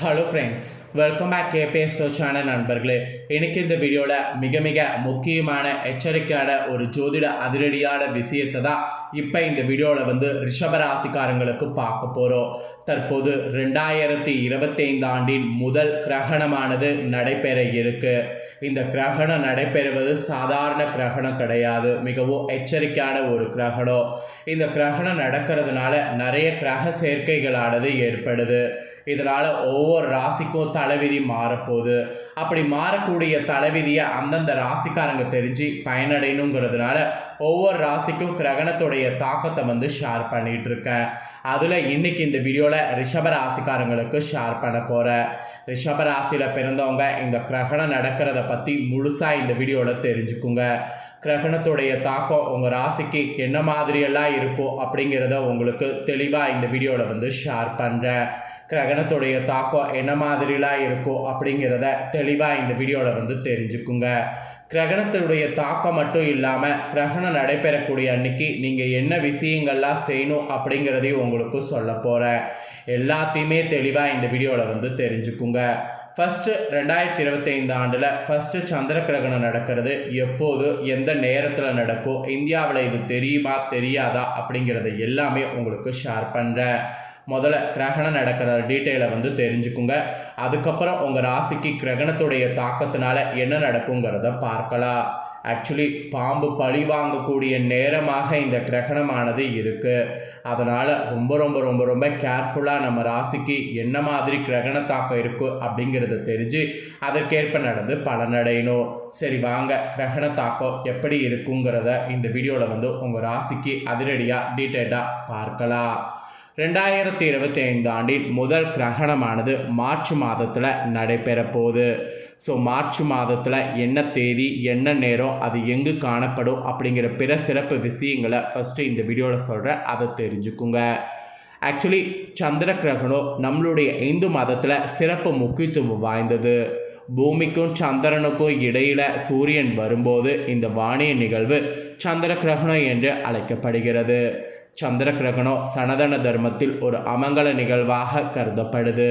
Hello friends welcome back KPS channel நண்பர்களே. எனக்கு இந்த வீடியோவில் மிக மிக முக்கியமான எச்சரிக்கையான ஒரு ஜோதிட அதிரடியான விஷயத்தை தான் இப்போ இந்த வீடியோவில் வந்து ரிஷபராசிக்காரங்களுக்கு பார்க்க போகிறோம் தற்போது ரெண்டாயிரத்தி இருபத்தைந்து ஆண்டின் முதல் கிரகணமானது நடைபெற இருக்கு. இந்த கிரகணம் நடைபெறுவது சாதாரண கிரகணம் கிடையாது. மிகவும் எச்சரிக்கையான ஒரு கிரகணம். இந்த கிரகணம் நடக்கிறதுனால நிறைய கிரக சேர்க்கைகளானது ஏற்படுது. இதனால் ஒவ்வொரு ராசிக்கும் தலைவிதி மாறப்போகுது. அப்படி மாறக்கூடிய தலைவிதியை அந்தந்த ராசிக்காரங்க தெரிஞ்சு பயனடையணுங்கிறதுனால ஒவ்வொரு ராசிக்கும் கிரகணத்துடைய தாக்கத்தை வந்து ஷேர் பண்ணிட்டு இருக்கேன் அதில் இன்னைக்கு இந்த வீடியோவில் ரிஷப ராசிக்காரங்களுக்கு ஷேர் பண்ண போகிறேன் ரிஷப ராசியில் பிறந்தவங்க இந்த கிரகணம் நடக்கிறத பற்றி முழுசாக இந்த வீடியோவில் தெரிஞ்சுக்குங்க. கிரகணத்துடைய தாக்கம் உங்கள் ராசிக்கு என்ன மாதிரியெல்லாம் இருக்கும் அப்படிங்கிறத உங்களுக்கு தெளிவாக இந்த வீடியோவில் வந்து ஷேர் பண்ணுறேன் கிரகணத்துடைய தாக்கம் என்ன மாதிரிலாம் இருக்கும் அப்படிங்கிறத தெளிவாக இந்த வீடியோவில் வந்து தெரிஞ்சுக்குங்க. கிரகணத்தினுடைய தாக்கம் மட்டும் இல்லாமல் கிரகணம் நடைபெறக்கூடிய அன்னைக்கு நீங்கள் என்ன விஷயங்கள்லாம் செய்யணும் அப்படிங்கிறதையும் உங்களுக்கு சொல்ல போகிறேன் எல்லாத்தையுமே தெளிவாக இந்த வீடியோவில் வந்து தெரிஞ்சுக்குங்க. ஃபஸ்ட்டு ரெண்டாயிரத்தி இருபத்தைந்து ஆண்டில் ஃபஸ்ட்டு சந்திர கிரகணம் நடக்கிறது. எப்போது எந்த நேரத்தில் நடக்கும் இந்தியாவில் இது தெரியுமா தெரியாதா அப்படிங்கிறத எல்லாமே உங்களுக்கு ஷேர் பண்ணுறேன் முதல்ல கிரகணம் நடக்கிற டீட்டெயிலை வந்து தெரிஞ்சுக்குங்க. அதுக்கப்புறம் உங்கள் ராசிக்கு கிரகணத்துடைய தாக்கத்தினால என்ன நடக்குங்கிறத பார்க்கலாம். ஆக்சுவலி பாம்பு பழி வாங்கக்கூடிய நேரமாக இந்த கிரகணமானது இருக்குது அதனால் ரொம்ப ரொம்ப ரொம்ப ரொம்ப கேர்ஃபுல்லாக நம்ம ராசிக்கு என்ன மாதிரி கிரகண தாக்கம் இருக்குது அப்படிங்கிறத தெரிஞ்சு அதற்கேற்ப நடந்து பலனடையணும். சரி வாங்க. கிரகண தாக்கம் எப்படி இருக்குங்கிறத இந்த வீடியோவில் வந்து உங்கள் ராசிக்கு அதிரடியாக டீட்டெயிலாக பார்க்கலாம். ரெண்டாயிரத்தி இருபத்தி ஐந்து ஆண்டின் முதல் கிரகணமானது மார்ச் மாதத்தில் நடைபெற போகுது ஸோ மார்ச் மாதத்தில் என்ன தேதி என்ன நேரம் அது எங்கு காணப்படும் அப்படிங்கிற பிற சிறப்பு விஷயங்களை ஃபஸ்ட்டு இந்த வீடியோவில் சொல்கிறேன் அதை தெரிஞ்சுக்குங்க. ஆக்சுவலி சந்திர கிரகணம் நம்மளுடைய இந்து மதத்தில் சிறப்பு முக்கியத்துவம் வாய்ந்தது. பூமிக்கும் சந்திரனுக்கும் இடையில் சூரியன் வரும்போது இந்த வானிய நிகழ்வு சந்திர கிரகணம் என்று அழைக்கப்படுகிறது. சந்திர கிரகணம் சனதன தர்மத்தில் ஒரு அமங்கல நிகழ்வாக கருதப்படுது.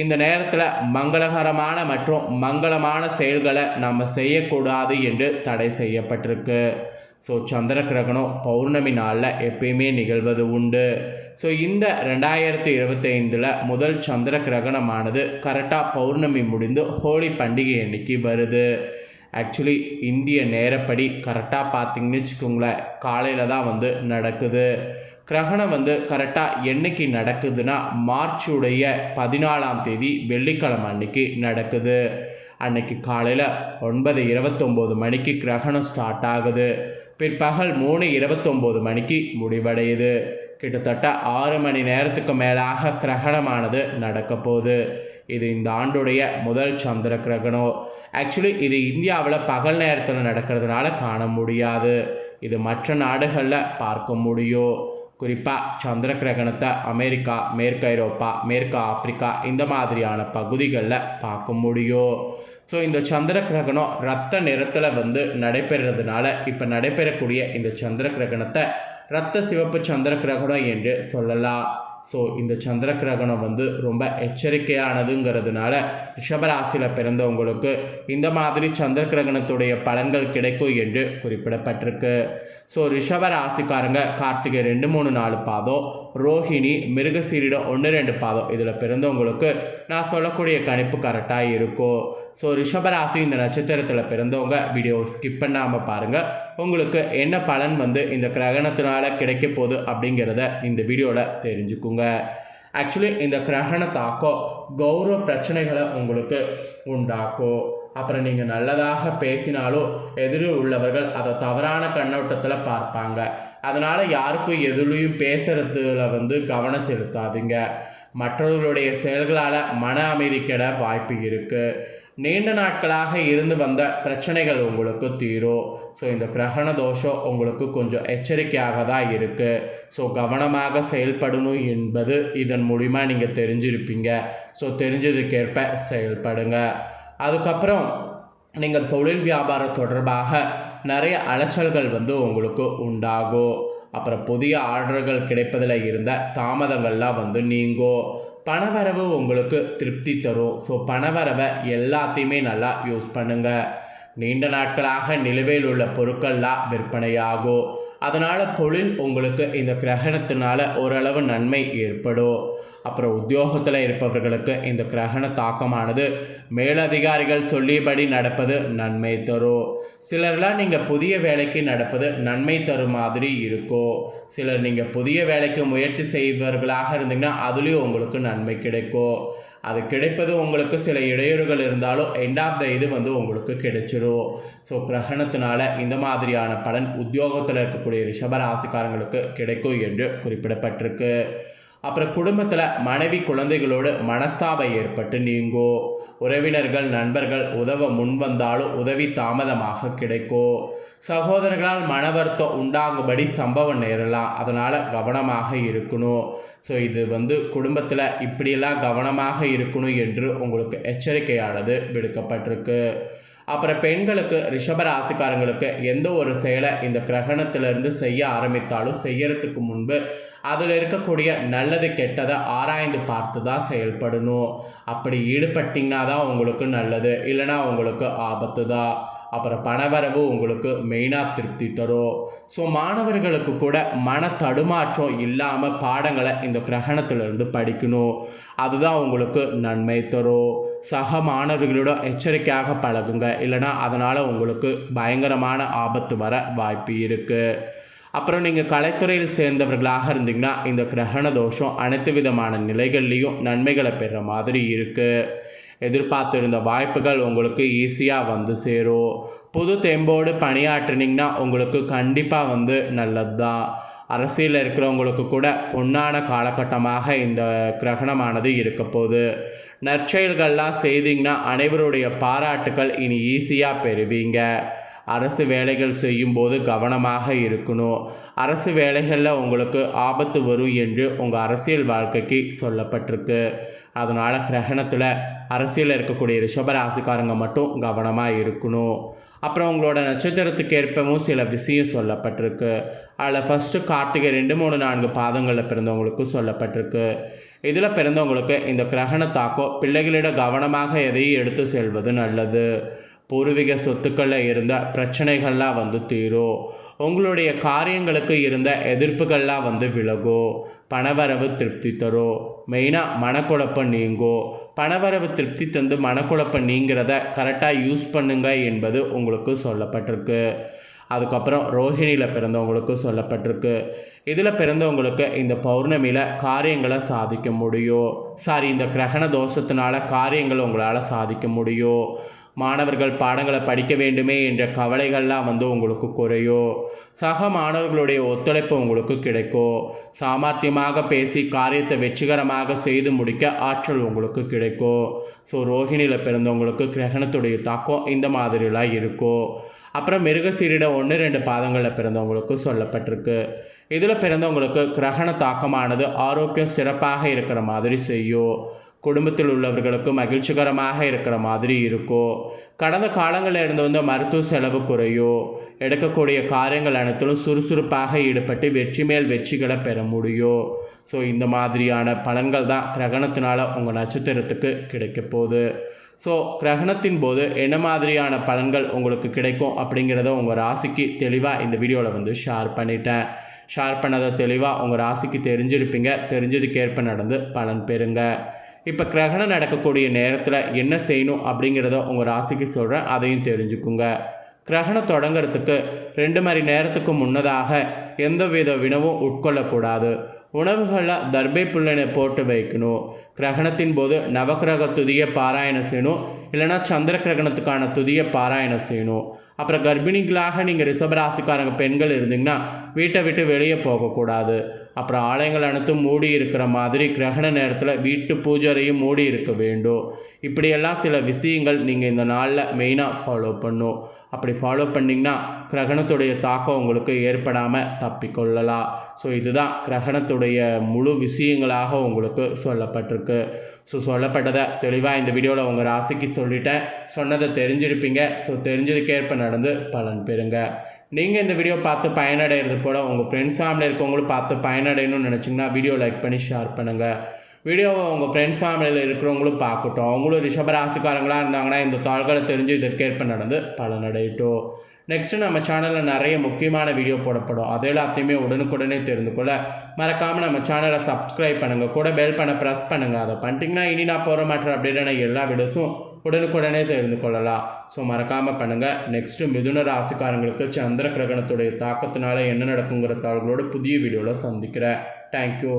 இந்த நேரத்தில் மங்களகரமான மற்றும் மங்களமான செயல்களை நம்ம செய்யக்கூடாது என்று தடை செய்யப்பட்டிருக்கு. ஸோ சந்திர கிரகணம் பௌர்ணமி நாளில் எப்பயுமே நிகழ்வது உண்டு. ஸோ இந்த ரெண்டாயிரத்தி இருபத்தைந்தில் முதல் சந்திர கிரகணமானது கரெக்டாக பௌர்ணமி முடிந்து ஹோலி பண்டிகை அன்னைக்கு வருது. ஆக்சுவலி இந்திய நேரப்படி கரெக்டாக பார்த்தீங்கன்னு வச்சுக்கோங்களேன் காலையில் தான் வந்து நடக்குது. கிரகணம் வந்து கரெக்டாக என்னைக்கு நடக்குதுன்னா மார்ச்சுடைய பதினாலாம் தேதி வெள்ளிக்கிழமை அன்னைக்கு நடக்குது. அன்னைக்கு காலையில் ஒன்பது இருபத்தொம்போது மணிக்கு கிரகணம் ஸ்டார்ட் ஆகுது. பிற்பகல் மூணு இருபத்தொம்போது மணிக்கு முடிவடையுது. கிட்டத்தட்ட ஆறு மணி நேரத்துக்கு மேலாக கிரகணமானது நடக்க போகுது இது இந்த ஆண்டுடைய முதல் சந்திர கிரகணம். ஆக்சுவலி இது இந்தியாவில் பகல் நேரத்தில் நடக்கிறதுனால காண முடியாது. இது மற்ற நாடுகளில் பார்க்க முடியும். குறிப்பாக சந்திர கிரகணத்தை அமெரிக்கா மேற்கு ஐரோப்பா மேற்கு ஆப்பிரிக்கா இந்த மாதிரியான பகுதிகளில் பார்க்க முடியும். ஸோ இந்த சந்திர கிரகணம் ரத்த நிறத்தில் வந்து நடைபெறுறதுனால இப்போ நடைபெறக்கூடிய இந்த சந்திர கிரகணத்தை ரத்த சிவப்பு சந்திர கிரகணம் என்று சொல்லலாம். ஸோ இந்த சந்திர கிரகணம் வந்து ரொம்ப எச்சரிக்கையானதுங்கிறதுனால ரிஷபராசியில் பிறந்தவங்களுக்கு இந்த மாதிரி சந்திர கிரகணத்துடைய பலன்கள் கிடைக்கும் என்று குறிப்பிடப்பட்டிருக்கு. ஸோ ரிஷபராசிக்காரங்க கார்த்திகை ரெண்டு மூணு நாலு பாதம் ரோஹிணி மிருகசீரிடம் ஒன்று ரெண்டு பாதம். இதில் பிறந்தவங்களுக்கு நான் சொல்லக்கூடிய கணிப்பு கரெக்டாக இருக்கும். ஸோ ரிஷபராசி இந்த நட்சத்திரத்தில் பிறந்தவங்க வீடியோ ஸ்கிப் பண்ணாமல் பாருங்கள் உங்களுக்கு என்ன பலன் வந்து இந்த கிரகணத்தினால் கிடைக்க போகுது அப்படிங்கிறத இந்த வீடியோவில் தெரிஞ்சுக்குங்க. ஆக்சுவலி இந்த கிரகண தாக்கம் கௌரவ பிரச்சனைகளை உங்களுக்கு உண்டாக்கும். அப்புறம் நீங்கள் நல்லதாக பேசினாலும் எதிரில் உள்ளவர்கள் அதை தவறான கண்ணோட்டத்தில் பார்ப்பாங்க. அதனால் யாருக்கும் எதுலேயும் பேசுகிறதுல வந்து கவனம் செலுத்தாதீங்க. மற்றவர்களுடைய செயல்களால் மன அமைதி கெட வாய்ப்பு இருக்குது நீண்ட நாட்களாக இருந்து வந்த பிரச்சனைகள் உங்களுக்கு தீரும். ஸோ இந்த கிரகண தோஷம் உங்களுக்கு கொஞ்சம் எச்சரிக்கையாக தான் இருக்குது ஸோ கவனமாக செயல்படணும் என்பது இதன் மூலிமா நீங்கள் தெரிஞ்சிருப்பீங்க. ஸோ தெரிஞ்சதுக்கேற்ப செயல்படுங்க. அதுக்கப்புறம் நீங்கள் தொழில் வியாபாரம் தொடர்பாக நிறைய அலைச்சல்கள் வந்து உங்களுக்கு உண்டாகும். அப்புறம் புதிய ஆர்டர்கள் கிடைப்பதில் இருந்த தாமதங்கள்லாம் வந்து நீங்கும். பணவரவு உங்களுக்கு திருப்தி தரும். ஸோ பணவரவை எல்லாத்தையுமே நல்லா யூஸ் பண்ணுங்கள் நீண்ட நாட்களாக நிலுவையில் உள்ள பொருட்கள்லாம் விற்பனையாகும். அதனால் தொழில் உங்களுக்கு இந்த கிரகணத்தினால ஓரளவு நன்மை ஏற்படும். அப்புறம் உத்தியோகத்தில் இருப்பவர்களுக்கு இந்த கிரகண தாக்கமானது. மேலதிகாரிகள் சொல்லியபடி நடப்பது நன்மை தரும். சிலர்லாம் நீங்கள் புதிய வேலைக்கு நடப்பது நன்மை தரும் மாதிரி இருக்கும் சிலர் நீங்கள் புதிய வேலைக்கு முயற்சி செய்பவர்களாக இருந்தீங்கன்னா அதுலேயும் உங்களுக்கு நன்மை கிடைக்கும் அது கிடைப்பது உங்களுக்கு சில இடையூறுகள் இருந்தாலும் எண்ட் ஆஃப் த இது வந்து உங்களுக்கு கிடைச்சிரும். ஸோ கிரகணத்தினால இந்த மாதிரியான பலன் உத்தியோகத்தில் இருக்கக்கூடிய ரிஷபராசிக்காரங்களுக்கு கிடைக்கும் என்று குறிப்பிடப்பட்டிருக்கு. அப்புறம் குடும்பத்தில் மனைவி குழந்தைகளோடு மனஸ்தாபம் ஏற்பட்டு நீங்கும் உறவினர்கள் நண்பர்கள் உதவ முன்வந்தாலும் உதவி தாமதமாக கிடைக்கும் சகோதரர்களால் மன வருத்தம் உண்டாகும்படி சம்பவம் நேரலாம். அதனால் கவனமாக இருக்கணும். ஸோ இது வந்து குடும்பத்தில் இப்படியெல்லாம் கவனமாக இருக்கணும் என்று உங்களுக்கு எச்சரிக்கையானது விடுக்கப்பட்டிருக்கு. அப்புறம் பெண்களுக்கு ரிஷபராசிக்காரங்களுக்கு எந்த ஒரு செயலை இந்த கிரகணத்திலிருந்து செய்ய ஆரம்பித்தாலும் செய்யறதுக்கு முன்பு அதில் இருக்கக்கூடிய நல்லது கெட்டதை ஆராய்ந்து பார்த்து தான் செயல்படணும். அப்படி ஈடுபட்டிங்கன்னா தான் உங்களுக்கு நல்லது இல்லைனா உங்களுக்கு ஆபத்து தான் அப்புறம் பணவரவு உங்களுக்கு மெயினாக திருப்தி தரும். ஸோ மாணவர்களுக்கு கூட மன தடுமாற்றம் இல்லாமல் பாடங்களை இந்த கிரகணத்திலிருந்து படிக்கணும். அதுதான் உங்களுக்கு நன்மை தரும். சக மாணவர்களோட எச்சரிக்கையாக பழகுங்க இல்லைனா அதனால் உங்களுக்கு பயங்கரமான ஆபத்து வர வாய்ப்பு இருக்குது அப்புறம் நீங்கள் கலைத்துறையில் சேர்ந்தவர்களாக இருந்தீங்கன்னா இந்த கிரகண தோஷம் அனைத்து விதமான நிலைகள்லேயும் நன்மைகளை பெறுற மாதிரி இருக்குது எதிர்பார்த்திருந்த வாய்ப்புகள் உங்களுக்கு ஈஸியாக வந்து சேரும். புது தெம்போடு பணியாற்றினீங்கன்னா உங்களுக்கு கண்டிப்பாக வந்து நல்லது தான் அரசியலில் இருக்கிறவங்களுக்கு கூட பொன்னான காலகட்டமாக இந்த கிரகணமானது இருக்க போகுது. நற்செயல்கள்லாம் செய்தீங்கன்னா அனைவருடைய பாராட்டுக்கள் இனி ஈஸியாக பெறுவீங்க. அரசு வேலைகள் செய்யும்போது கவனமாக இருக்கணும். அரசு வேலைகளில் உங்களுக்கு ஆபத்து வரும் என்று உங்கள் அரசியல் வாழ்க்கைக்கு சொல்லப்பட்டிருக்கு. அதனால் கிரகணத்தில் அரசியலில் இருக்கக்கூடிய ரிஷபராசிக்காரங்க மட்டும் கவனமாக இருக்கணும். அப்புறம் உங்களோட நட்சத்திரத்துக்கு ஏற்பவும் சில விஷயம் சொல்லப்பட்டிருக்கு. அதில் ஃபஸ்ட்டு கார்த்திகை ரெண்டு மூணு நான்கு பாதங்களில் பிறந்தவங்களுக்கு சொல்லப்பட்டிருக்கு. இதில் பிறந்தவங்களுக்கு இந்த கிரகண தாக்கம் பிள்ளைகளிடம் கவனமாக எதையும் எடுத்து செல்வது நல்லது. பூர்வீக சொத்துக்களில் இருந்த பிரச்சனைகள்லாம் வந்து தீரும் உங்களுடைய காரியங்களுக்கு இருந்த எதிர்ப்புகள்லாம் வந்து விலகும் பணவரவு திருப்தி தரும் மெயினாக மனக்குழப்பம் நீங்கும் பணவரவு திருப்தி தந்து மனக்குழப்பம் நீங்கிறத கரெக்டாக யூஸ் பண்ணுங்க என்பது உங்களுக்கு சொல்லப்பட்டிருக்கு. அதுக்கப்புறம் ரோஹிணியில் பிறந்தவங்களுக்கு சொல்லப்பட்டிருக்கு. இதில் பிறந்தவங்களுக்கு இந்த பௌர்ணமியில் காரியங்களை சாதிக்க முடியும் சாரி இந்த கிரகண தோஷத்தினால காரியங்கள் உங்களால் சாதிக்க முடியும் மாணவர்கள் பாடங்களை படிக்க வேண்டுமே என்ற கவலைகள்லாம் வந்து உங்களுக்கு குறையும் சக மாணவர்களுடைய ஒத்துழைப்பு உங்களுக்கு கிடைக்கும் சாமர்த்தியமாக பேசி காரியத்தை வெற்றிகரமாக செய்து முடிக்க ஆற்றல் உங்களுக்கு கிடைக்கும் ஸோ ரோஹிணியில் பிறந்தவங்களுக்கு கிரகணத்துடைய தாக்கம் இந்த மாதிரிலாம் இருக்கும் அப்புறம் மிருகசீரிட ஒன்று ரெண்டு பாதங்களில் பிறந்தவங்களுக்கு சொல்லப்பட்டிருக்கு. இதில் பிறந்தவங்களுக்கு கிரகண தாக்கமானது ஆரோக்கியம் சிறப்பாக இருக்கிற மாதிரி செய்யும் குடும்பத்தில் உள்ளவர்களுக்கு மகிழ்ச்சிகரமாக இருக்கிற மாதிரி இருக்கும் கடந்த காலங்களில் இருந்து வந்து மருத்துவ செலவு குறையும் எடுக்கக்கூடிய காரியங்கள் அனைத்திலும் சுறுசுறுப்பாக ஈடுபட்டு வெற்றி மேல் வெற்றிகளை பெற முடியும் ஸோ இந்த மாதிரியான பலன்கள் தான் கிரகணத்தினால் உங்கள் நட்சத்திரத்துக்கு கிடைக்க போகுது. ஸோ கிரகணத்தின் போது என்ன மாதிரியான பலன்கள் உங்களுக்கு கிடைக்கும் அப்படிங்கிறத உங்கள் ராசிக்கு தெளிவாக இந்த வீடியோவில் வந்து ஷேர் பண்ணிட்டேன். ஷேர் பண்ணதை தெளிவாக உங்கள் ராசிக்கு தெரிஞ்சிருப்பீங்க. தெரிஞ்சதுக்கேற்ப நடந்து பலன் பெறுங்க. இப்போ கிரகணம் நடக்கக்கூடிய நேரத்தில் என்ன செய்யணும் அப்படிங்கிறத உங்கள் ராசிக்கு சொல்கிறேன் அதையும் தெரிஞ்சுக்குங்க. கிரகணம் தொடங்கிறதுக்கு ரெண்டு மணி நேரத்துக்கு முன்னதாக எந்த வித வினவும் உட்கொள்ளக்கூடாது. உணவுகளில் தர்பை புல்லனை போட்டு வைக்கணும். கிரகணத்தின் போது நவக்கிரக துதியை பாராயணம் செய்யணும். இல்லைனா சந்திர கிரகணத்துக்கான துதியை பாராயணம் செய்யணும். அப்புறம் கர்ப்பிணிகளாக நீங்கள் ரிஷபராசிக்காரங்க பெண்கள் இருந்தீங்கன்னா வீட்டை விட்டு வெளியே போகக்கூடாது. அப்புறம் ஆலயங்கள் அனைத்தும் மூடி இருக்கிற மாதிரி கிரகண நேரத்தில் வீட்டு பூஜரையும் மூடி இருக்க வேண்டும். இப்படியெல்லாம் சில விஷயங்கள் நீங்கள் இந்த நாளில் மெயினாக ஃபாலோ பண்ணும். அப்படி ஃபாலோ பண்ணிங்கன்னா கிரகணத்துடைய தாக்கம் உங்களுக்கு ஏற்படாமல் தப்பிக்கொள்ளலாம் ஸோ இதுதான் கிரகணத்துடைய முழு விஷயங்களாக உங்களுக்கு சொல்லப்பட்டிருக்கு. ஸோ சொல்லப்பட்டதை தெளிவாக இந்த வீடியோவில் உங்கள் ராசிக்கு சொல்லிட்டேன். சொன்னதை தெரிஞ்சிருப்பீங்க. ஸோ தெரிஞ்சதுக்கேற்ப நடந்து பலன் பெறுங்க. நீங்கள் இந்த வீடியோ பார்த்து பயனடைகிறது போல் உங்கள் ஃப்ரெண்ட்ஸ் ஃபேமிலி இருக்கவங்களும் பார்த்து பயனடையணும்னு நினச்சிங்கன்னா வீடியோ லைக் பண்ணி ஷேர் பண்ணுங்கள் வீடியோவை உங்கள் ஃப்ரெண்ட்ஸ் ஃபேமிலியில் இருக்கிறவங்களும் பார்க்கட்டும். அவங்களும் ரிஷபராசிக்காரங்களாக இருந்தாங்கன்னா இந்த தாள்களை தெரிஞ்சு இதற்கேற்ப நடந்து பலனடையட்டும். நெக்ஸ்ட்டு நம்ம சேனலில் நிறைய முக்கியமான வீடியோ போடப்படும். அது எல்லாத்தையுமே உடனுக்குடனே தெரிந்து கொள்ள மறக்காமல் நம்ம சேனலை சப்ஸ்கிரைப் பண்ணுங்கள் கூட பெல் பண்ண ப்ரெஸ் பண்ணுங்கள் அதை பண்ணிட்டீங்கன்னா இனி நான் போகிற மாட்டேன் அப்படின்னா எல்லா வீடியோஸும் உடனுக்குடனே தெரிந்து கொள்ளலாம். ஸோ மறக்காமல் பண்ணுங்கள் நெக்ஸ்ட்டு மிதுன ராசிக்காரங்களுக்கு சந்திர கிரகணத்துடைய தாக்கத்தினால என்ன நடக்குங்கிற தாள்களோட புதிய வீடியோவில் சந்திக்கிறேன். தேங்க்யூ